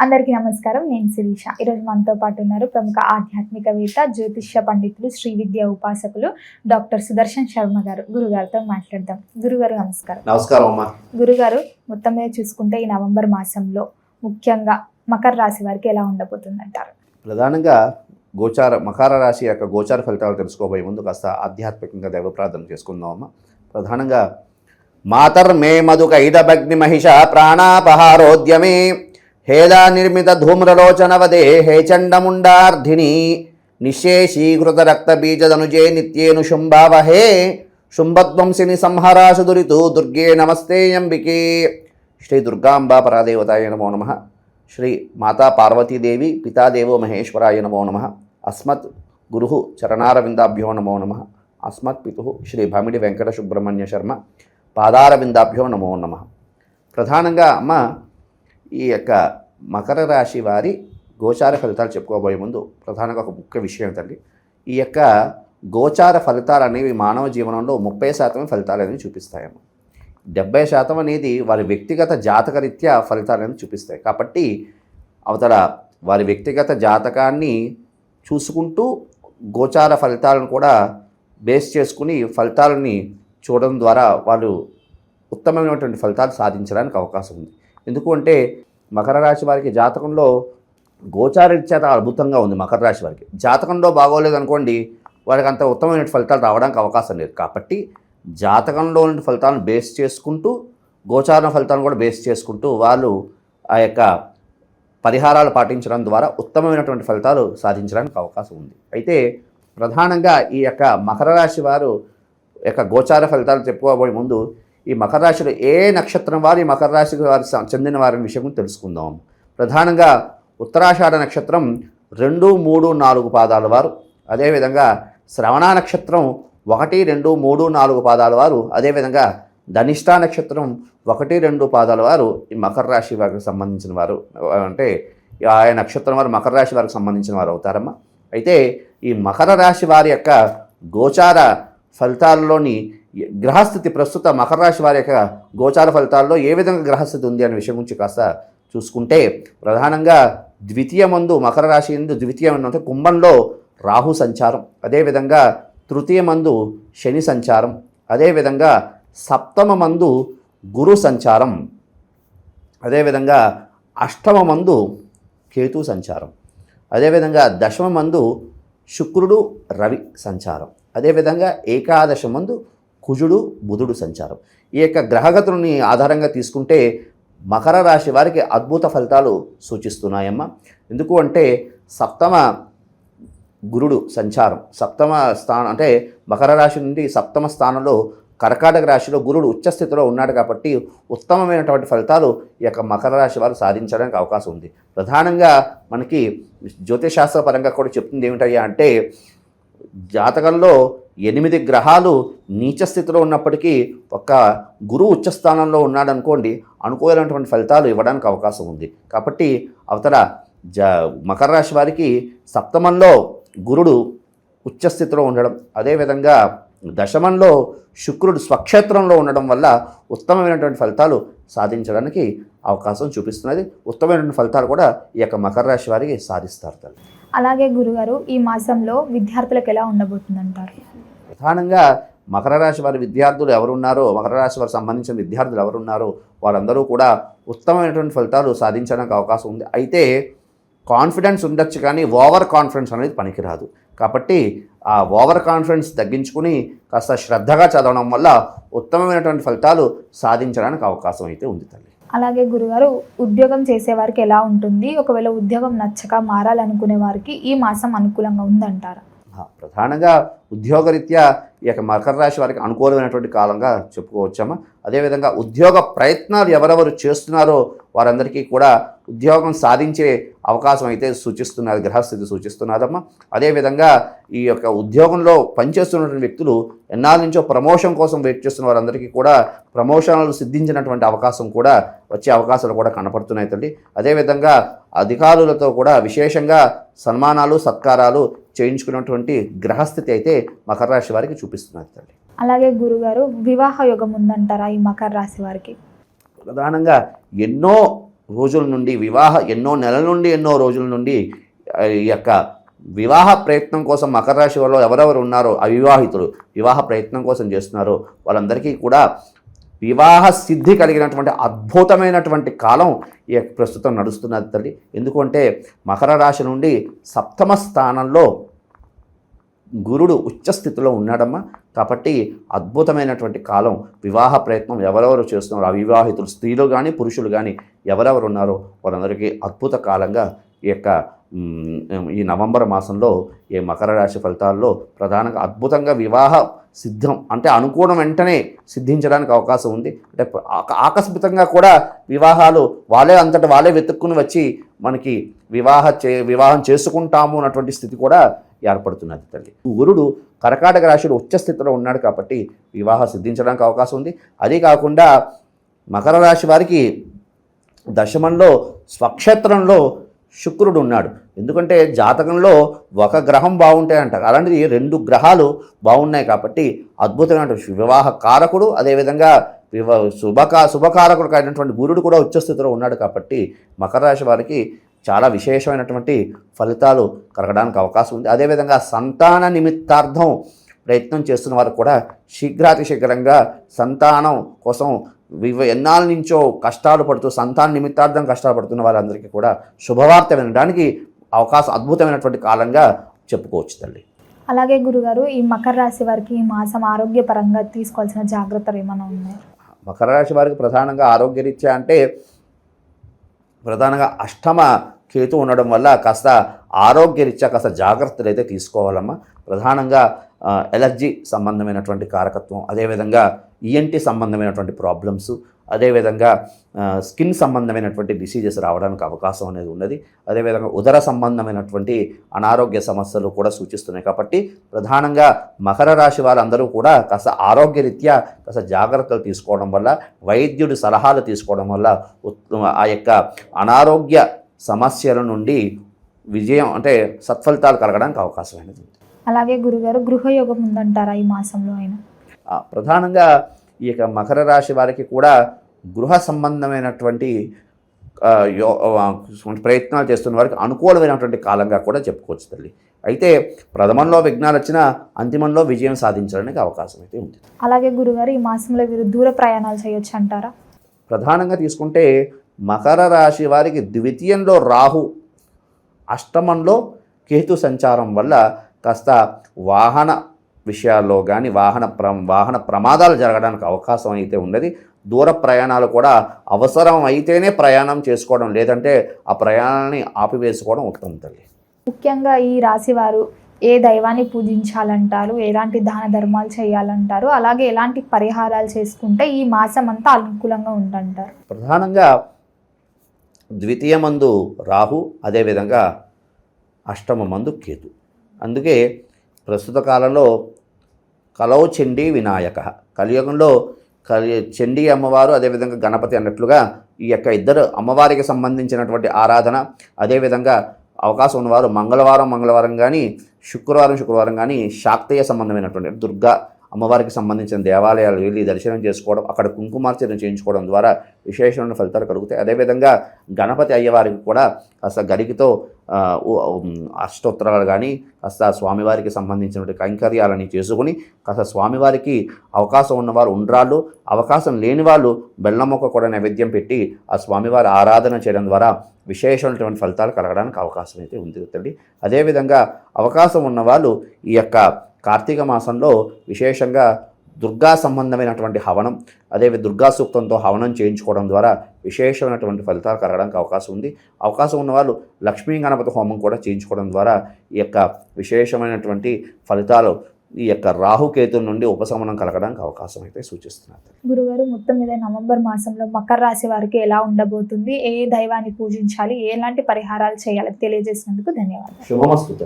అందరికీ నమస్కారం. నేను శిరీష. ఈరోజు మనతో పాటు ఉన్నారు ప్రముఖ ఆధ్యాత్మికవేత్త జ్యోతిష్య పండితులు శ్రీ విద్య ఉపాసకులు డాక్టర్ సుదర్శన్ శర్మ గారు. గురుగారితో మాట్లాడదాం. గురుగారు నమస్కారం. నమస్కారం అమ్మా. గురుగారు మొత్తం మీద చూసుకుంటే ఈ నవంబర్ మాసంలో ముఖ్యంగా మకర రాశి వారికి ఎలా ఉండబోతుంది అంటారు ప్రధానంగా గోచార మకర రాశి యొక్క గోచార ఫలితాలు తెలుసుకోబోయే ముందు కాస్త ఆధ్యాత్మికంగా దైవ ప్రార్థన చేసుకుందాం అమ్మా. ప్రధానంగా మాతర్మే మధుక ఇదభగ్ని మహిష ప్రాణాపహారోద్యమే హేదా నిర్మిత ధూమ్రలోచనవదే హేచండముండార్ధిని నిశేషీకృత రక్తబీజదనుజే నిత్యేను శుంభావహే శుంభధ్వంసిని సంహరాశు దురితు దుర్గే నమస్తే అంబికే శ్రీ దుర్గాంబా పరాదేవతాయ నమో నమ. శ్రీ మాతా పార్వతీదేవి పితాదేవో మహేశ్వరాయ నమో నమ. అస్మత్ గురు చరణారవిందాభ్యో నమో నమ. అస్మత్ పితు శ్రీ భమిడి వెంకట సుబ్రహ్మణ్య శర్మ పాదారవిందాభ్యో నమో నమ. ప్రధానంగా అమ్మ ఈ యొక్క మకర రాశి వారి గోచార ఫలితాలు చెప్పుకోబోయే ముందు ప్రధానంగా ఒక ముఖ్య విషయం ఏంటండి ఈ యొక్క గోచార ఫలితాలు అనేవి మానవ జీవనంలో ముప్పై శాతం ఫలితాలు అనేవి చూపిస్తాయమ్మ డెబ్బై శాతం అనేది వారి వ్యక్తిగత జాతకరీత్యా ఫలితాలు అనేది చూపిస్తాయి. కాబట్టి అవతల వారి వ్యక్తిగత జాతకాన్ని చూసుకుంటూ గోచార ఫలితాలను కూడా బేస్ చేసుకుని ఫలితాలని చూడడం ద్వారా వాళ్ళు ఉత్తమమైనటువంటి ఫలితాలు సాధించడానికి అవకాశం ఉంది. ఎందుకు అంటే మకర రాశి వారికి జాతకంలో గోచారీత్యాత అద్భుతంగా ఉంది మకర రాశి వారికి. జాతకంలో బాగోలేదు అనుకోండి వారికి అంత ఉత్తమమైన ఫలితాలు రావడానికి అవకాశం లేదు. కాబట్టి జాతకంలో ఉన్న ఫలితాలను బేస్ చేసుకుంటూ గోచార ఫలితాలను కూడా బేస్ చేసుకుంటూ వాళ్ళు ఆ యొక్క పరిహారాలు పాటించడం ద్వారా ఉత్తమమైనటువంటి ఫలితాలు సాధించడానికి అవకాశం ఉంది. అయితే ప్రధానంగా ఈ యొక్క మకర రాశి వారు యొక్క గోచార ఫలితాలు చెప్పుకోబోయే ముందు ఈ మకర రాశిలో ఏ నక్షత్రం వారు ఈ మకర రాశికి వారి చెందిన వారి విషయం తెలుసుకుందాం. ప్రధానంగా ఉత్తరాషాఢ నక్షత్రం రెండు మూడు నాలుగు పాదాల వారు. అదేవిధంగా శ్రవణ నక్షత్రం ఒకటి రెండు మూడు నాలుగు పాదాల వారు. అదేవిధంగా ధనిష్టా నక్షత్రం ఒకటి రెండు పాదాల వారు. ఈ మకర రాశి వారికి సంబంధించిన వారు అంటే ఆయా నక్షత్రం వారు మకర రాశి వారికి సంబంధించిన వారు అవుతారమ్మా. అయితే ఈ మకర రాశి వారి యొక్క గోచార ఫలితాల్లోని గ్రహస్థితి ప్రస్తుత మకర రాశి వారి యొక్క గోచార ఫలితాల్లో ఏ విధంగా గ్రహస్థితి ఉంది అనే విషయం గురించి కాస్త చూసుకుంటే ప్రధానంగా ద్వితీయ మందు మకర రాశి ఎందు ద్వితీయ అంటే కుంభంలో రాహు సంచారం అదేవిధంగా తృతీయ మందు శని సంచారం అదేవిధంగా సప్తమ మందు గురు సంచారం అదేవిధంగా అష్టమ మందు కేతు సంచారం అదేవిధంగా దశమ మందు శుక్రుడు రవి సంచారం అదేవిధంగా ఏకాదశ మందు కుజుడు బుధుడు సంచారం. ఈ యొక్క గ్రహగతులని ఆధారంగా తీసుకుంటే మకర రాశి వారికి అద్భుత ఫలితాలు సూచిస్తున్నాయమ్మా. ఎందుకు అంటే సప్తమ గురుడు సంచారం. సప్తమ స్థానం అంటే మకర రాశి నుండి సప్తమ స్థానంలో కర్కాటక రాశిలో గురుడు ఉచ్చస్థితిలో ఉన్నాడు కాబట్టి ఉత్తమమైనటువంటి ఫలితాలు ఈ యొక్క మకర రాశి వారు సాధించడానికి అవకాశం ఉంది. ప్రధానంగా మనకి జ్యోతిశాస్త్ర పరంగా కూడా చెప్తుంది ఏమిటయ్యా అంటే జాతకంలో ఎనిమిది గ్రహాలు నీచ స్థితిలో ఉన్నప్పటికీ ఒక గురువు ఉచ్చస్థానంలో ఉన్నాడనుకోండి అనుకోలేనటువంటి ఫలితాలు ఇవ్వడానికి అవకాశం ఉంది. కాబట్టి అవతల జ మకర రాశి వారికి సప్తమంలో గురుడు ఉచ్చస్థితిలో ఉండడం అదేవిధంగా దశమంలో శుక్రుడు స్వక్షేత్రంలో ఉండడం వల్ల ఉత్తమమైనటువంటి ఫలితాలు సాధించడానికి అవకాశం చూపిస్తున్నది. ఉత్తమమైనటువంటి ఫలితాలు కూడా ఈ యొక్క మకర రాశి వారికి సాధిస్తారు అలాగే గురుగారు ఈ మాసంలో విద్యార్థులకు ఎలా ఉండబోతుందంటారు? ప్రధానంగా మకర రాశి వారి విద్యార్థులు ఎవరున్నారో మకర రాశి వారికి సంబంధించిన విద్యార్థులు ఎవరున్నారో వారందరూ కూడా ఉత్తమమైనటువంటి ఫలితాలు సాధించడానికి అవకాశం ఉంది. అయితే కాన్ఫిడెన్స్ ఉండొచ్చు కానీ ఓవర్ కాన్ఫిడెన్స్ అనేది పనికిరాదు. కాబట్టి ఆ ఓవర్ కాన్ఫిడెన్స్ తగ్గించుకుని కాస్త శ్రద్ధగా చదవడం వల్ల ఉత్తమమైనటువంటి ఫలితాలు సాధించడానికి అవకాశం అయితే ఉంది తల్లి. అలాగే గురుగారు ఉద్యోగం చేసేవారికి ఎలా ఉంటుంది? ఒకవేళ ఉద్యోగం నచ్చక మారాలనుకునే వారికి ఈ మాసం అనుకూలంగా ఉందంటారా? ప్రధానంగా ఉద్యోగరీత్యా ఈ యొక్క మకర రాశి వారికి అనుకూలమైనటువంటి కాలంగా చెప్పుకోవచ్చమ్మా. అదేవిధంగా ఉద్యోగ ప్రయత్నాలు ఎవరెవరు చేస్తున్నారో వారందరికీ కూడా ఉద్యోగం సాధించే అవకాశం అయితే సూచిస్తున్నది గ్రహస్థితి సూచిస్తున్నదమ్మా అదేవిధంగా ఈ యొక్క ఉద్యోగంలో పనిచేస్తున్నటువంటి వ్యక్తులు ఎన్నాళ్ళ నుంచో ప్రమోషన్ కోసం వెయిట్ చేస్తున్న వారందరికీ కూడా ప్రమోషన్లు సిద్ధించినటువంటి అవకాశం కూడా వచ్చే అవకాశాలు కూడా కనపడుతున్నాయి తల్లి. అదేవిధంగా అధికారులతో కూడా విశేషంగా సన్మానాలు సత్కారాలు చేయించుకున్నటువంటి గ్రహస్థితి అయితే మకర రాశి వారికి చూపిస్తున్నది తల్లి. అలాగే గురుగారు వివాహ యోగం ఉందంటారా ఈ మకర రాశి వారికి? ప్రధానంగా ఎన్నో రోజుల నుండి వివాహ ఎన్నో నెలల నుండి ఎన్నో రోజుల నుండి ఈ యొక్క వివాహ ప్రయత్నం కోసం మకర రాశి వారిలో ఎవరెవరు ఉన్నారో అవివాహితులు వివాహ ప్రయత్నం కోసం చేస్తున్నారో వాళ్ళందరికీ కూడా వివాహ సిద్ధి కలిగినటువంటి అద్భుతమైనటువంటి కాలం ఈ ప్రస్తుతం నడుస్తున్నది తల్లి. ఎందుకంటే మకర రాశి నుండి సప్తమ స్థానంలో గురుడు ఉచ్చస్థితిలో ఉన్నాడమ్మా. కాబట్టి అద్భుతమైనటువంటి కాలం. వివాహ ప్రయత్నం ఎవరెవరు చేస్తున్నారో అవివాహితులు స్త్రీలు కానీ పురుషులు కానీ ఎవరెవరు ఉన్నారో వారందరికీ అద్భుత కాలంగా ఈ యొక్క ఈ నవంబర్ మాసంలో ఈ మకర రాశి ఫలితాల్లో ప్రధానంగా అద్భుతంగా వివాహ సిద్ధం అంటే అనుకోవడం వెంటనే సిద్ధించడానికి అవకాశం ఉంది. అంటే ఆకస్మితంగా ఆకస్మికంగా కూడా వివాహాలు వాళ్ళే అంతటి వాళ్ళే వెతుక్కుని వచ్చి మనకి వివాహ చే వివాహం చేసుకుంటాము అన్నటువంటి స్థితి కూడా ఏర్పడుతున్నది తల్లి. గురుడు కర్కాటక రాశిలో ఉచ్చ స్థితిలో ఉన్నాడు కాబట్టి వివాహం సిద్ధించడానికి అవకాశం ఉంది. అదే కాకుండా మకర రాశి వారికి దశమంలో స్వక్షేత్రంలో శుక్రుడు ఉన్నాడు. ఎందుకంటే జాతకంలో ఒక గ్రహం బాగుంటాయి అంటారు. అలాంటిది రెండు గ్రహాలు బాగున్నాయి కాబట్టి అద్భుతమైన వివాహ కారకుడు అదేవిధంగా వివా శుభకా శుభకారకుడు అయినటువంటి గురుడు కూడా ఉచ్చస్థితిలో ఉన్నాడు కాబట్టి మకర రాశి వారికి చాలా విశేషమైనటువంటి ఫలితాలు కలగడానికి అవకాశం ఉంది. అదేవిధంగా సంతాన నిమిత్తార్థం ప్రయత్నం చేస్తున్న వారు కూడా శీఘ్రాతి శీఘ్రంగా సంతానం కోసం వివ ఎన్నాళ్ళ నుంచో కష్టాలు పడుతూ సంతాన నిమిత్తార్థం కష్టాలు పడుతున్న వారందరికీ కూడా శుభవార్త వినడానికి అవకాశం అద్భుతమైనటువంటి కాలంగా చెప్పుకోవచ్చు తల్లి. అలాగే గురుగారు ఈ మకర రాశి వారికి ఈ మాసం ఆరోగ్యపరంగా తీసుకోవాల్సిన జాగ్రత్తలు ఏమైనా ఉన్నాయి? మకర రాశి వారికి ప్రధానంగా ఆరోగ్యరీత్యా అంటే ప్రధానంగా అష్టమ కేతు ఉండడం వల్ల కాస్త ఆరోగ్యరీత్యా కాస్త జాగ్రత్తలు అయితే తీసుకోవాలమ్మా. ప్రధానంగా ఎలర్జీ సంబంధమైనటువంటి కారకత్వం అదేవిధంగా ఈఎన్టీ సంబంధమైనటువంటి ప్రాబ్లమ్స్ అదేవిధంగా స్కిన్ సంబంధమైనటువంటి డిసీజెస్ రావడానికి అవకాశం అనేది ఉన్నది. అదేవిధంగా ఉదర సంబంధమైనటువంటి అనారోగ్య సమస్యలు కూడా సూచిస్తున్నాయి. కాబట్టి ప్రధానంగా మకర రాశి వారందరూ కూడా కాస్త ఆరోగ్యరీత్యా కాస్త జాగ్రత్తలు తీసుకోవడం వల్ల వైద్యుడి సలహాలు తీసుకోవడం వల్ల ఆ యొక్క అనారోగ్య సమస్యల నుండి విజయం అంటే సత్ఫలితాలు కలగడానికి అవకాశం అనేది ఉంది. అలాగే గురుగారు గృహయోగం ఉందంటారా ఈ మాసంలో అయినా? ప్రధానంగా ఈ యొక్క మకర రాశి వారికి కూడా గృహ సంబంధమైనటువంటి ప్రయత్నాలు చేస్తున్న వారికి అనుకూలమైనటువంటి కాలంగా కూడా చెప్పుకోవచ్చు తల్లి. అయితే ప్రథమంలో విఘ్నాలు వచ్చినా అంతిమంలో విజయం సాధించడానికి అవకాశం అయితే ఉంది. అలాగే గురుగారు ఈ మాసంలో వీరు దూర ప్రయాణాలు చేయొచ్చు అంటారా? ప్రధానంగా తీసుకుంటే మకర రాశి వారికి ద్వితీయంలో రాహు అష్టమంలో కేతు సంచారం వల్ల కాస్త వాహన విషయాల్లో కానీ వాహన ప్ర వాహన ప్రమాదాలు జరగడానికి అవకాశం అయితే ఉన్నది. దూర ప్రయాణాలు కూడా అవసరం అయితేనే ప్రయాణం చేసుకోవడం లేదంటే ఆ ప్రయాణాన్ని ఆపివేసుకోవడం ఉత్తమం తల్లి. ముఖ్యంగా ఈ రాశి వారు ఏ దైవాన్ని పూజించాలంటారు? ఎలాంటి దాన ధర్మాలు చేయాలంటారు? అలాగే ఎలాంటి పరిహారాలు చేసుకుంటే ఈ మాసం అంతా అనుకూలంగా ఉందంటారు? ప్రధానంగా ద్వితీయమందు రాహు అదేవిధంగా అష్టమమందు కేతు. అందుకే ప్రస్తుత కాలంలో కలౌ చండీ వినాయక. కలియుగంలో కలి చండీ అమ్మవారు అదేవిధంగా గణపతి అన్నట్లుగా ఈ యొక్క ఇద్దరు అమ్మవారికి సంబంధించినటువంటి ఆరాధన అదేవిధంగా అవకాశం ఉన్నవారు మంగళవారం మంగళవారం కానీ శుక్రవారం శుక్రవారం కానీ శాక్తేయ సంబంధమైనటువంటి దుర్గా అమ్మవారికి సంబంధించిన దేవాలయాలు వెళ్ళి దర్శనం చేసుకోవడం అక్కడ కుంకుమార్చన చేయించుకోవడం ద్వారా విశేషమైన ఫలితాలు కలుగుతాయి. అదేవిధంగా గణపతి అయ్యవారికి కూడా కాస్త గరికితో అష్టోత్తరాలు కానీ కాస్త స్వామివారికి సంబంధించినటువంటి కైంకర్యాలని చేసుకుని కాస్త స్వామివారికి అవకాశం ఉన్నవారు ఉండ్రాళ్ళు అవకాశం లేని వాళ్ళు బెల్లమొక్క కూడా నైవేద్యం పెట్టి ఆ స్వామివారి ఆరాధన చేయడం ద్వారా విశేషమైనటువంటి ఫలితాలు కలగడానికి అవకాశం అయితే ఉంది. అదేవిధంగా అవకాశం ఉన్నవాళ్ళు ఈ యొక్క కార్తీక మాసంలో విశేషంగా దుర్గా సంబంధమైనటువంటి హవనం అదే దుర్గా సూక్తంతో హవనం చేయించుకోవడం ద్వారా విశేషమైనటువంటి ఫలితాలు కలగడానికి అవకాశం ఉంది. అవకాశం ఉన్న వాళ్ళు లక్ష్మీ గణపతి హోమం కూడా చేయించుకోవడం ద్వారా ఈ యొక్క విశేషమైనటువంటి ఫలితాలు ఈ యొక్క రాహుకేతు నుండి ఉపశమనం కలగడానికి అవకాశం అయితే సూచిస్తున్నారు. గురుగారు మొత్తం మీద నవంబర్ మాసంలో మకర రాశి వారికి ఎలా ఉండబోతుంది? ఏ దైవాన్ని పూజించాలి? ఎలాంటి పరిహారాలు చేయాలి? తెలియజేసినందుకు ధన్యవాదాలు. శుభమస్తు